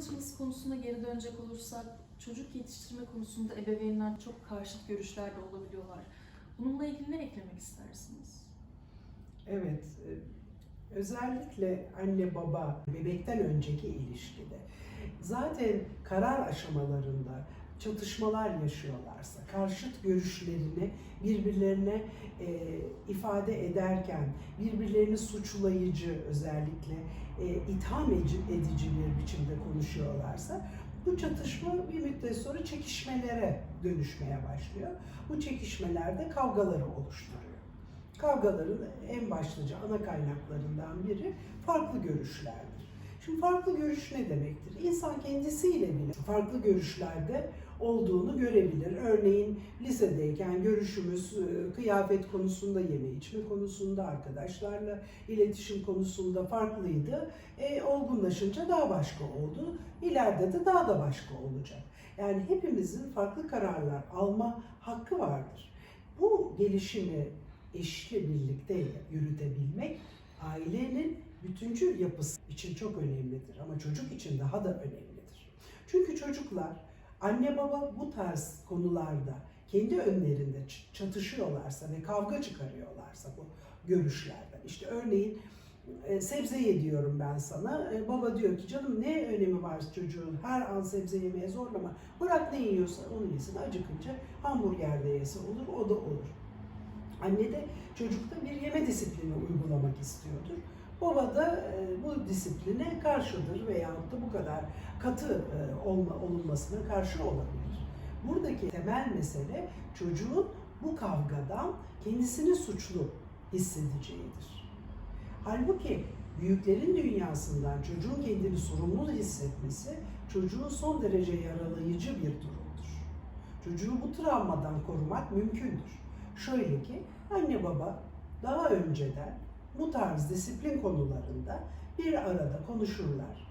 çalışması konusuna geri dönecek olursak, çocuk yetiştirme konusunda ebeveynler çok karşıt görüşlerde olabiliyorlar. Bununla ilgili ne eklemek istersiniz? Evet, e, özellikle anne baba bebekten önceki ilişkide zaten karar aşamalarında çatışmalar yaşıyorlarsa, karşıt görüşlerini birbirlerine e, ifade ederken, birbirlerini suçlayıcı özellikle e, itham edici, bir biçimde konuşuyorlarsa bu çatışma bir müddet sonra çekişmelere dönüşmeye başlıyor. Bu çekişmelerde kavgaları oluşturuyor. Kavgaların en başlıca ana kaynaklarından biri farklı görüşlerdir. Şimdi farklı görüş ne demektir? İnsan kendisiyle bile farklı görüşlerde olduğunu görebilir. Örneğin lisedeyken görüşümüz e, kıyafet konusunda, yeme içme konusunda, arkadaşlarla iletişim konusunda farklıydı. E, olgunlaşınca daha başka oldu. İleride de daha da başka olacak. Yani hepimizin farklı kararlar alma hakkı vardır. Bu gelişimi eşle birlikte yürütebilmek ailenin bütüncül yapısı için çok önemlidir ama çocuk için daha da önemlidir. Çünkü çocuklar anne baba bu tarz konularda kendi önlerinde çatışıyorlarsa ve kavga çıkarıyorlarsa bu görüşlerden işte örneğin e, sebze ye diyorum ben sana. E, baba diyor ki canım ne önemi var çocuğun her an sebze yemeye zorlama. Bırak ne yiyorsa onu yesin. Acıkınca hamburger de yese olur o da olur. Anne de çocukta bir yeme disiplini uygulamak istiyordur. Baba da e, bu disipline karşıdır veyahut da bu kadar katı e, olma, olunmasına karşı olabilir. Buradaki temel mesele çocuğun bu kavgadan kendisini suçlu hissedeceğidir. Halbuki büyüklerin dünyasından çocuğun kendini sorumlu hissetmesi çocuğun son derece yaralayıcı bir durumdur. Çocuğu bu travmadan korumak mümkündür. Şöyle ki anne baba daha önceden bu tarz disiplin konularında bir arada konuşurlar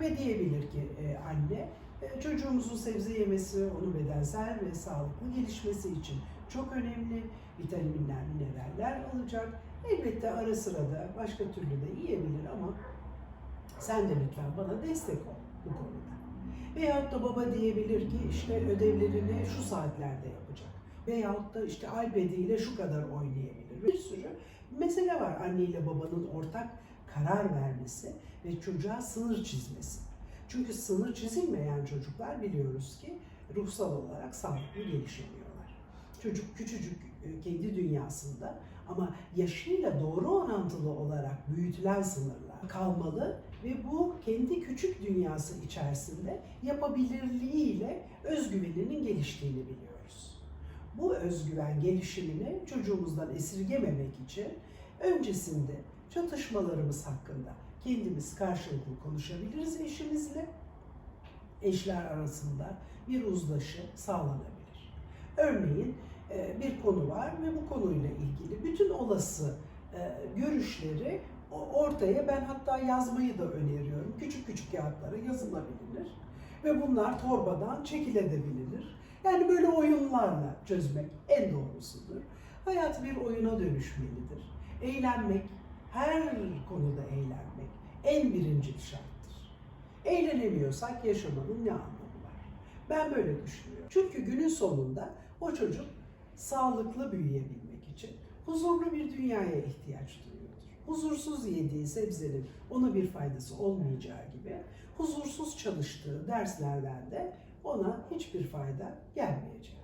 ve diyebilir ki e, anne e, çocuğumuzun sebze yemesi onun bedensel ve sağlıklı gelişmesi için çok önemli. Vitaminler, mineraller alacak. Elbette ara sıra da başka türlü de yiyebilir ama sen de lütfen bana destek ol bu konuda. Veyahut da baba diyebilir ki işte ödevlerini şu saatlerde yapacak. Veyahut da işte iPad ile şu kadar oynayabilir. Bir sürü mesele var anne ile babanın ortak karar vermesi ve çocuğa sınır çizmesi. Çünkü sınır çizilmeyen çocuklar biliyoruz ki ruhsal olarak sağlıklı gelişemiyorlar. Çocuk küçücük e, kendi dünyasında ama yaşıyla doğru orantılı olarak büyütülen sınırlar kalmalı ve bu kendi küçük dünyası içerisinde yapabilirliğiyle özgüveninin geliştiğini biliyoruz. Bu özgüven gelişimini çocuğumuzdan esirgememek için öncesinde çatışmalarımız hakkında kendimiz karşılıklı konuşabiliriz eşimizle. Eşler arasında bir uzlaşı sağlanabilir. Örneğin e, bir konu var ve bu konuyla ilgili bütün olası e, görüşleri ortaya ben hatta yazmayı da öneriyorum. Küçük küçük kağıtlara yazılabilir ve bunlar torbadan çekilebilir. Yani böyle oyunlarla çözmek en doğrusudur. Hayat bir oyuna dönüşmelidir. Eğlenmek, her konuda eğlenmek en birinci şarttır. Eğlenemiyorsak yaşamanın ne anlamı var? Ben böyle düşünüyorum. Çünkü günün sonunda o çocuk sağlıklı büyüyebilmek için huzurlu bir dünyaya ihtiyaç duyuyordur. Huzursuz yediği sebzenin ona bir faydası olmayacağı gibi huzursuz çalıştığı derslerden de ona hiçbir fayda gelmeyecek.